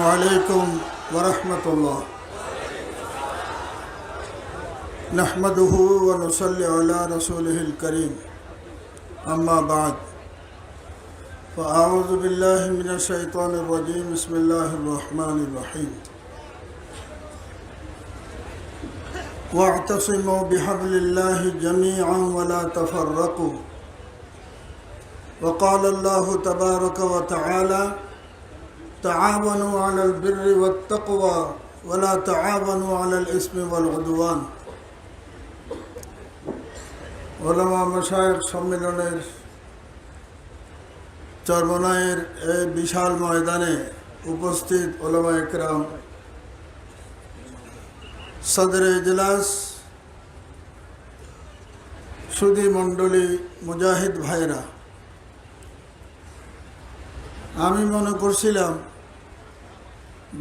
السلام عليكم ورحمة الله. نحمده ونصلي على رسوله الكريم. أما بعد. فأعوذ بالله من الشيطان الرجيم. بسم الله الرحمن الرحيم. واعتصموا بحبل الله جميعا ولا تفرقوا. وقال الله تبارك وتعالى تعاونوا على البر والتقوى ولا تعاونوا على الإثم والعدوان ওলামা মশায়েক সম্মেলনের চরমনায়ের এই বিশাল ময়দানে উপস্থিত ওলামা একরাম সদর এজলাস সুদী মণ্ডলী মুজাহিদ ভাইরা আমি মনে করছিলাম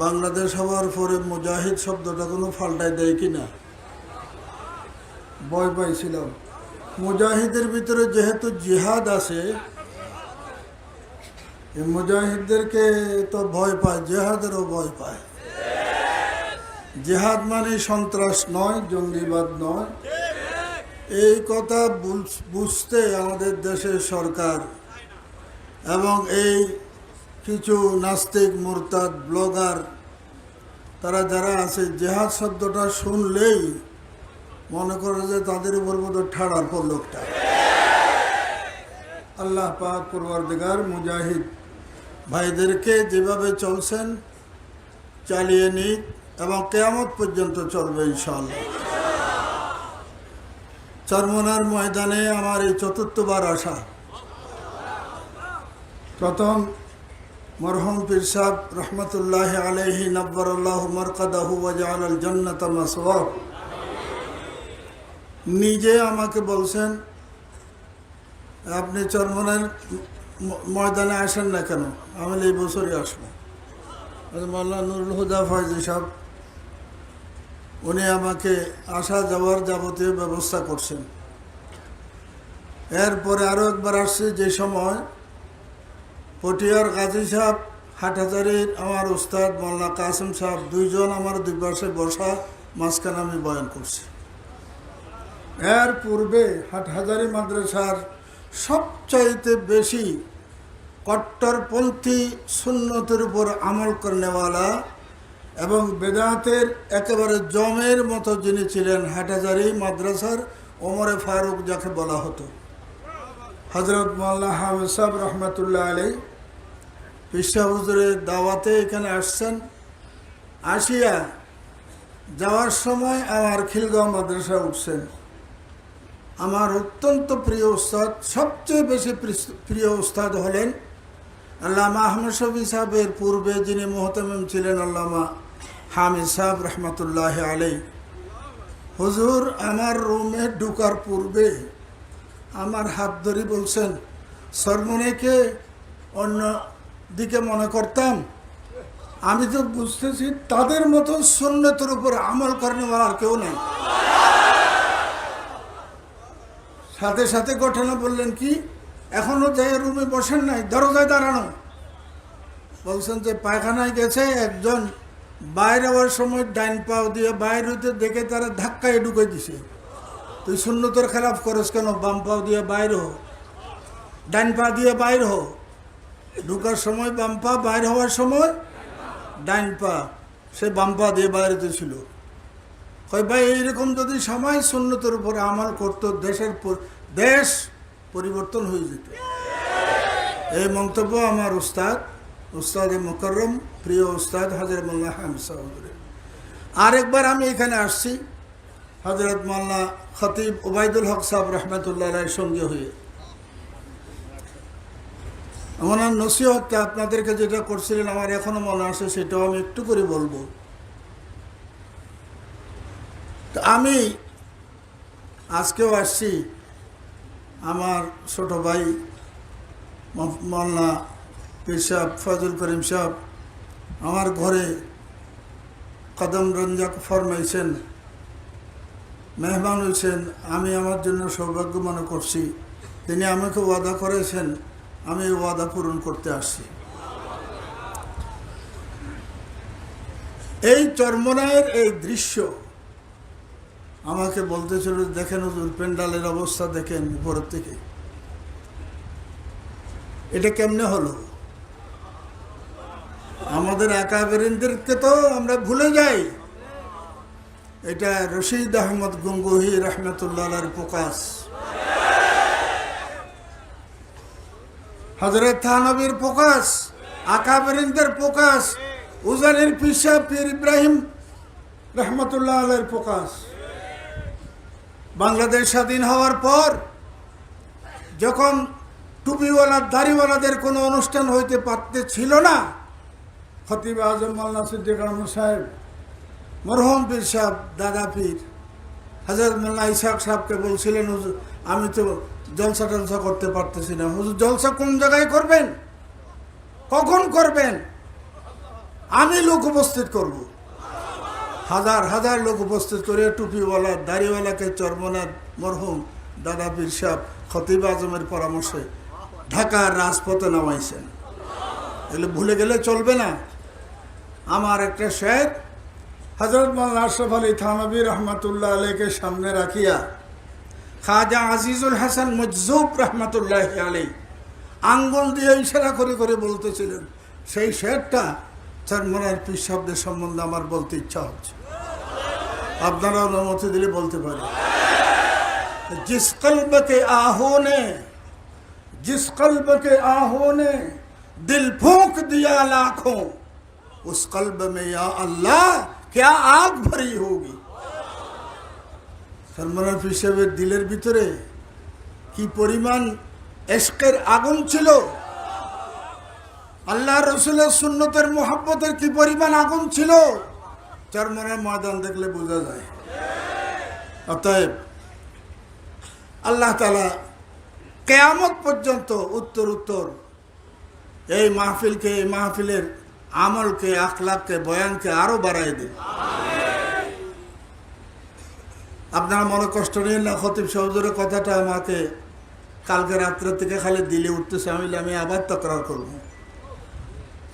বাংলাদেশ হওয়ার পরে মুজাহিদ শব্দটা কোনো ফাল্টায় দেয় কিনা ভয় পাইছিলাম। মুজাহিদের ভিতরে যেহেতু জিহাদ আছে মুজাহিদদেরকে তো ভয় পায়, জেহাদেরও ভয় পায়। জেহাদ মানে সন্ত্রাস নয়, জঙ্গিবাদ নয়। এই কথা বুঝতে আমাদের দেশের সরকার এবং এই কিছু নাস্তিক, মুরতাদ, ব্লগার, তারা যারা আছে, জেহাদ শব্দটা শুনলেই মনে করে যে তাদের উপর মতো ঠাড়ার পর লোকটা আল্লাহ পাক পূর্বাধিকার মুজাহিদ ভাইদেরকে যেভাবে চলছেন, চালিয়ে নিক এবং কেয়ামত পর্যন্ত চলবে ইনশাআল্লাহ। চরমনার ময়দানে আমার এই চতুর্থবার আসা। প্রথম মরহম পীর সাহ রহমতুল্লাহ আলহি নব্বরুল্লাহ মরকাদাহু ওয়াজাল আল জন্নত মাসওয়াব নিজে আমাকে বলছেন, আপনি চরমনের ময়দানে আসেন না কেন? আমি এই বছরই আসব। মোল্লা নুরুল হুদা ফয়জি সাহেব, উনি আমাকে আসা যাওয়ার যাবতীয় ব্যবস্থা করছেন। এরপরে আরও একবার আসছে, যে সময় পটিয়ার গাজী সাহেব, হাটহাজারির আমার উস্তাদ মোল্লা কাসিম সাহেব, দুইজন আমার দুই পাশে বসা মাঝখানে আমি বয়ান করছি। এর পূর্বে হাটহাজারি মাদ্রাসার সবচাইতে বেশি কট্টরপন্থী সুন্নতের উপর আমল করেনেওয়ালা এবং বেদাতের একেবারে জমের মতো যিনি ছিলেন, হাটহাজারি মাদ্রাসার ওমরে ফারুক যাকে বলা হতো। হজরত মোল্লা হামিদ সাহেব রহমতুল্লাহ আলী পিসা দাওয়াতে এখানে আসছেন। আসিয়া যাওয়ার সময় আমার খিলগাঁও মাদ্রাসা উঠছেন। আমার অত্যন্ত প্রিয় উস্তাদ, সবচেয়ে বেশি প্রিয় উস্তাদ হলেন আল্লামা আহমদ শফি সাহেবের পূর্বে যিনি মোহতামিম ছিলেন আল্লামা হামিদ সাহেব রহমতুল্লাহ আলী হুজুর, আমার রুমে ঢুকার পূর্বে আমার হাত ধরে বলছেন সরমনেকে অন্য দিকে মনে করতাম। আমি তো বুঝতেছি তাদের মতো সুন্নতের উপর আমল করেন আর কেউ নেই। সাথে সাথে ঘটনা বললেন কি, এখনও যে রুমে বসেন নাই, দরজায় দাঁড়ানো। বলছেন যে পায়খানায় গেছে একজন, বাইরে হওয়ার সময় ডাইন পাও দিয়ে বাইরে হইতে দেখে তারা ধাক্কায় ঢুকে দিছে। তুই শূন্যতর খেলাফ করস কেন, বাম পাও দিয়ে বাইর হো। ডাইন পা দিয়ে বাইর হো। ঢুকার সময় বাম পা বাইরে হওয়ার সময় ডাইন পা। সে বাম পা দিয়ে বাইরেতে ছিল। কয়, ভাই, এইরকম যদি সময় সুন্নতের উপরে আমল করতো, দেশের দেশ পরিবর্তন হয়ে যেত। এই মন্তব্য আমার উস্তাদ উস্তাদ মুকরম প্রিয় উস্তাদ হাজর মোল্লা হামিদ সাহুদের আরেকবার আমি এখানে আসছি, হজরত মোল্লা খতিব ওবায়দুল হক সাহেব রহমতুল্লাহ সঙ্গে হয়ে। আমার নসিহতটা আপনাদেরকে যেটা করছিলেন, আমার এখনও মনে আছে, সেটাও আমি একটু করে বলব। তো আমি আজকেও আসছি আমার ছোট ভাই মোল্লা পীর সাহেব, ফজল করিম সাহেব, আমার ঘরে কদম রঞ্জাক ফরমাইছেন, মেহমান হয়েছেন আমি আমার জন্য সৌভাগ্য মনে করছি। তিনি আমাকে ওয়াদা করেছেন আমি ওয়াদা পূরণ করতে আসছি। এই চর্মনায়ের এই দৃশ্য আমাকে বলতেছিল, দেখেন হুজুর, প্যান্ডালের অবস্থা দেখেন উপরের থেকে। এটা কেমনে হলো? আমাদের একাবেরিনদেরকে তো আমরা ভুলে যাই। এটা রশিদ আহমদ গঙ্গুহি রহমতুল্লাহ প্রকাশ। হজরত থানবীর প্রকাশ আকাবেরিনদের প্রকাশ উজানির পিসা পীর ইব্রাহিম রহমতুল্লাহ আলের প্রকাশ বাংলাদেশ স্বাধীন হওয়ার পর যখন টুপিওয়ালা, দাড়িওয়ালাদের কোনো অনুষ্ঠান হইতে পারতে ছিল না, খতিব আজম মাল্লা সিদ্দিক আহমদ সাহেব, মরহম পীর সাহেব, দাদা পীর হাজার মোল্লা ইসাক সাহেবকে বলছিলেন আমি তো জলসা টলসা করতে পারতেছি না। হুজুর, জলসা কোন জায়গায় করবেন? কখন করবেন? আমি লোক উপস্থিত করব। হাজার হাজার লোক উপস্থিত করে টুপিওয়ালা, দাড়িওয়ালাকে চরমনার মরহুম, দাদা পীর সাহেব, খতিব আজমের পরামর্শে ঢাকার রাজপথে নামাইছেন। এগুলো ভুলে গেলে চলবে না। আমার একটা শের হজরত মাল্লা আশরফ আলী থানবী রহমতুল্লাহ আলীকে সামনে রাখিয়া খাজা আজিজুল হাসান মজজুব রহমতুল্লাহ আলী আঙ্গুল দিয়ে ইশারা করে করে বলতেছিলেন সেই শেরটা চরমনার পীর শব্দের সম্বন্ধে আমার বলতে ইচ্ছা হচ্ছে আপনারা অনুমতি দিলে বলতে পারে जिस कल्ब के आहो ने जिस कल्ब के आहो ने दिल फूंक दिया लाखों उस कल्ब में या अल्लाह क्या आग भरी होगी সলমান হিসেবের দিলের ভিতরে কি পরিমাণ এশকের আগুন ছিল? আল্লাহ রসুলের সুন্নতের মোহাব্বতের কি পরিমাণ আগুন ছিল? চরমনের ময়দান দেখলে বোঝা যায়। অতএব আল্লাহ তালা কেয়ামত পর্যন্ত উত্তর উত্তর এই মাহফিলকে, এই মাহফিলের আমলকে, আখলাককে, বয়ানকে আরও বাড়াই দিন। আপনারা মনে কষ্ট নিন না, খতিব সহজরের কথাটা আমাকে কালকে রাত্রে থেকে খালি দিলে উঠতেছে, আমি আমি আবার তকরার করব।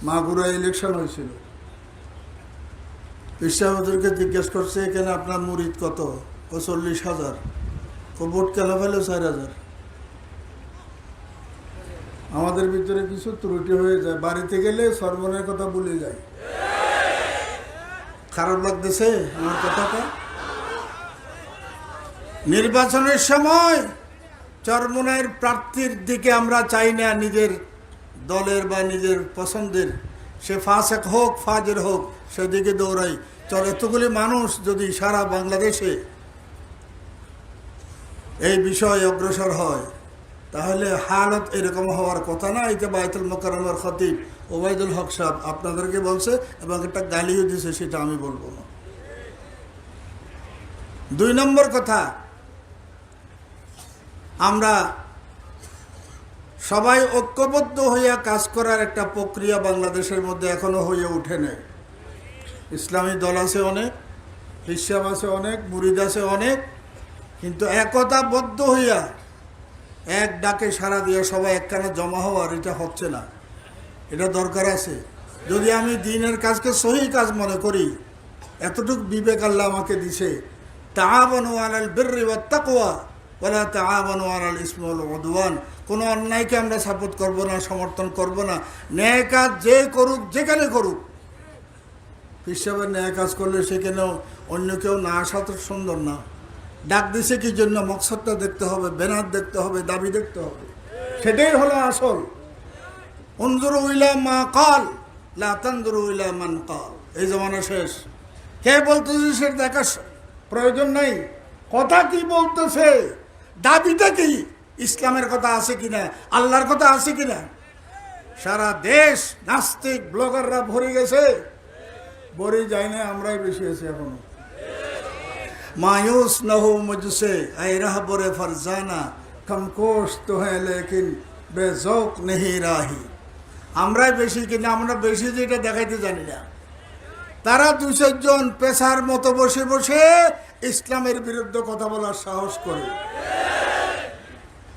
মাগুরা ইলেকশন হয়েছিল। পিসাবদেরকে জিজ্ঞেস করছে, এখানে আপনার মুরিদ কত? ও, চল্লিশ হাজার। ও, ভোট কেন পেল? চার হাজার। আমাদের ভিতরে কিছু ত্রুটি হয়ে যায়। বাড়িতে গেলে সর্বনের কথা ভুলে যায়। খারাপ লাগতেছে আমার কথাটা? নির্বাচনের সময় চরমনের প্রার্থীর দিকে আমরা চাই না নিজের দলের বা নিজের পছন্দের। সে ফাসেক হোক ফাজের হোক, সেদিকে দৌড়াই। চল, এতগুলি মানুষ যদি সারা বাংলাদেশে এই বিষয়ে অগ্রসর হয়, তাহলে হালত এরকম হওয়ার কথা না। এই যে বায়তুল মোকারমের খতিব ওবায়দুল হক সাহেব আপনাদেরকে বলছে এবং একটা গালিও দিছে, সেটা আমি বলব না। দুই নম্বর কথা আমরা সবাই ঐক্যবদ্ধ হইয়া কাজ করার একটা প্রক্রিয়া বাংলাদেশের মধ্যে এখনও হয়ে ওঠে নাই। ইসলামী দল আছে অনেক, হিসাব আছে অনেক, মুরিদ আছে অনেক, কিন্তু একতাবদ্ধ হইয়া এক ডাকে সারা দিয়ে সবাই একখানে জমা হওয়ার এটা হচ্ছে না। এটা দরকার আছে। যদি আমি দিনের কাজকে সহি কাজ মনে করি, এতটুকু বিবেক আল্লাহ আমাকে দিছে তাআবানু আলাল বিররি ওয়াত তাকওয়া ওয়ালা তাআবানু আলাল ইসমি ওয়াল উদওয়ান। কোনো অন্যায়কে আমরা সাপোর্ট করব না, সমর্থন করব না। ন্যায় কাজ যে করুক, যেখানে করুক। হিসাবে ন্যায় কাজ করলে সেখানেও অন্য কেউ না আসা তো সুন্দর না। ডাক দিছে কি জন্য? মকসদটা দেখতে হবে, ব্যানার দেখতে হবে, দাবি দেখতে হবে। সেটাই হলো আসল। অঞ্জুর উইলা মা কাল লাতান্দুর উইলা মান কাল। এই জমানা শেষ। কে বলতেছে সে দেখা প্রয়োজন নাই। কথা কি বলতেছে? দাবিটা কি ইসলামের কথা আছে কিনা আল্লাহর কথা আছে কিনা সারা দেশ নাস্তিক ব্লগাররা ভরে গেছে ভরে যায় না আমরাই বেশি আছি এখনো मायूस न हो मुझसे ऐ रहबर फरजाना कमकोश तो है लेकिन बेजौक नहीं राही আমরাই বেশি কিনা আমরা বেশি যেটা দেখাইতে জানি না তারা দু জন পেশার মতো বসে বসে ইসলামের বিরুদ্ধে কথা বলার সাহস করে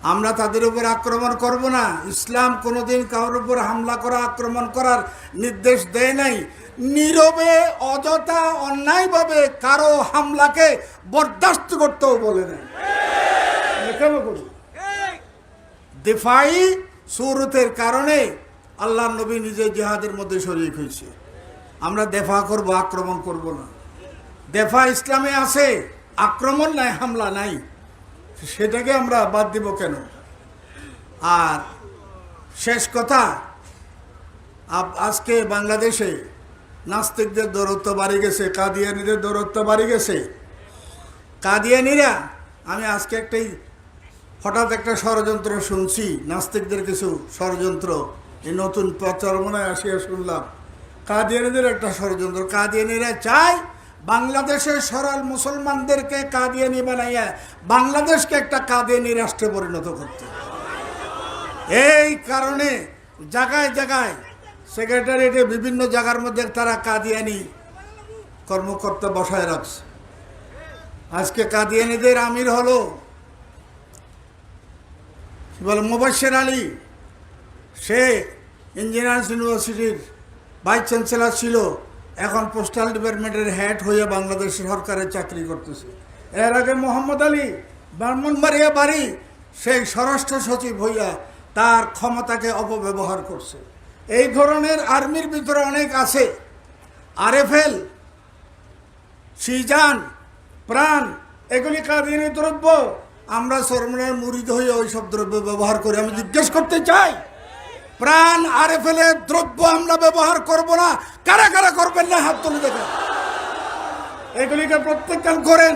আমরা তাদের উপর আক্রমণ করব না। ইসলাম কোনোদিন কারোর উপর হামলা করা আক্রমণ করার নির্দেশ দেয় নাই। নীরবে অযথা অন্যায়ভাবে কারও হামলাকে বরদাস্ত করতেও বলে নাই। কেন করি দেফাই সুরতের কারণে আল্লাহ নবী নিজে জেহাদের মধ্যে শরিক হয়েছে। আমরা দেফা করব আক্রমণ করব না। দেফা ইসলামে আছে আক্রমণ নাই হামলা নাই। সেটাকে আমরা বাদ দিব কেন? আর শেষ কথা আজকে বাংলাদেশে নাস্তিকদের দৌরত্ব বাড়ি গেছে, কাদিয়ানিদের দৌরত্ব বাড়ি গেছে। কাদিয়ানিরা, আমি আজকে একটাই হঠাৎ একটা ষড়যন্ত্র শুনছি, নাস্তিকদের কিছু ষড়যন্ত্র। এই নতুন প্রচারণায় আসিয়া শুনলাম। কাদিয়ানিদের একটা ষড়যন্ত্র। কাদিয়ানিরা চায় বাংলাদেশের সরল মুসলমানদেরকে কাদিয়ানি বানাইয়া বাংলাদেশকে একটা কাদিয়ানি রাষ্ট্রে পরিণত করতে। এই কারণে জায়গায় জায়গায় সেক্রেটারিয়েটে বিভিন্ন জায়গার মধ্যে তারা কাদিয়ানি কর্মকর্তা বসায় রাখছে। আজকে কাদিয়ানিদের আমির হলো কি বলে মোবাশ্বের আলী। সে ইঞ্জিনিয়ার্স ইউনিভার্সিটির ভাইস চ্যান্সেলার ছিল। এখন পোস্টাল ডিপার্টমেন্টের হেড হয়ে বাংলাদেশ সরকারের চাকরি করতেছে। এর আগে মোহাম্মদ আলী ব্রাহ্মণবাড়িয়া বাড়ি, সেই স্বরাষ্ট্র সচিব হইয়া তার ক্ষমতাকে অপব্যবহার করছে। এই ধরনের আর্মির ভিতরে অনেক আছে। আরএফএল, সিজান, প্রাণ, এগুলি কাদিনী দ্রব্য। আমরা সরমনের মুড়িদ হয়ে ওই সব দ্রব্য ব্যবহার করি। আমি জিজ্ঞেস করতে চাই, প্রাণ আর ফেলে দ্রব্য আমরা ব্যবহার করব না? কারা কারা না হাত তুলে দেখেন। এগুলিকে প্রত্যেকজন করেন,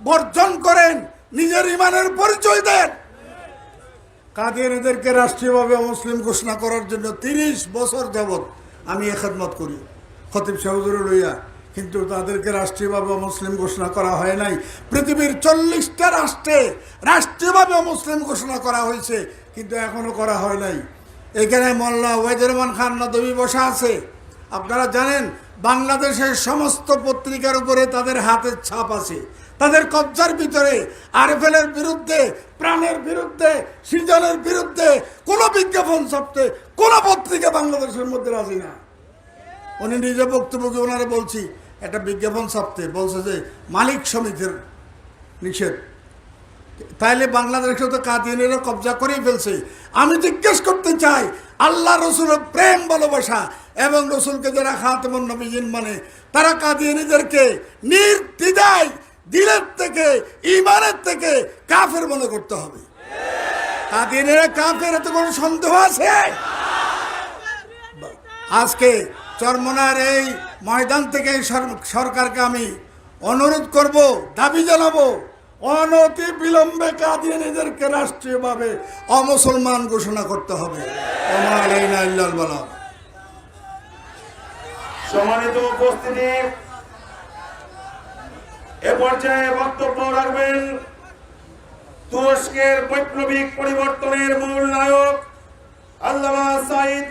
বর্জন করেন, নিজের ইমানের পরিচয় দেন। কাদিয়ানিদেরকে রাষ্ট্রীয়ভাবে মুসলিম ঘোষণা করার জন্য তিরিশ বছর যাবৎ আমি এখাদমত করি। খতিব সাহুদুর লইয়া। কিন্তু তাদেরকে রাষ্ট্রীয়ভাবে মুসলিম ঘোষণা করা হয় নাই। পৃথিবীর চল্লিশটা রাষ্ট্রে রাষ্ট্রীয়ভাবে মুসলিম ঘোষণা করা হয়েছে, কিন্তু এখনও করা হয় নাই। এখানে মোল্লা ওয়াইদুররহমান খান নদী বসা আছে। আপনারা জানেন, বাংলাদেশের সমস্ত পত্রিকার উপরে তাদের হাতের ছাপ আছে। তাদের কবজার ভিতরে আরএফএলের বিরুদ্ধে, প্রাণের বিরুদ্ধে, সৃজনের বিরুদ্ধে কোনো বিজ্ঞাপন ছাপতে কোনো পত্রিকা বাংলাদেশের মধ্যে রাজি না। উনি নিজে বক্তব্যকে ওনারা বলছি, একটা বিজ্ঞাপন ছাপতে। বলছে যে, মালিক সমিতির নিষেধ। তাইলে বাংলাদেশে তো কাদিয়ানিরা কবজা করেই ফেলছে। আমি জিজ্ঞেস করতে চাই, আল্লাহ রসুলের প্রেম, ভালোবাসা এবং রসুলকে যারা খাতেমন নবীজিন মানে তারা কাঁদিয়ে কাদিয়ানিদেরকে নির্দ্বিধায় দিলের থেকে ইমানের থেকে কাফের মনে করতে হবে। কাদিয়ানিরা কাফের, এত কোনো সন্দেহ আছে? আজকে চরমনার এই ময়দান থেকে সরকারকে আমি অনুরোধ করব, দাবি জানাব, অনতি বিলম্বে কাদিয়ানিদেরকে রাষ্ট্রীয়ভাবে অমুসলমান ঘোষণা করতে হবে। আমার এই না ইল্লাল বালাগ। সম্মানিত উপস্থিতি। এ পর্যায়ে বক্তব্য রাখবেন তুরস্কের বৈপ্লবিক পরিবর্তনের মূল নায়ক আল্লামা সাইদ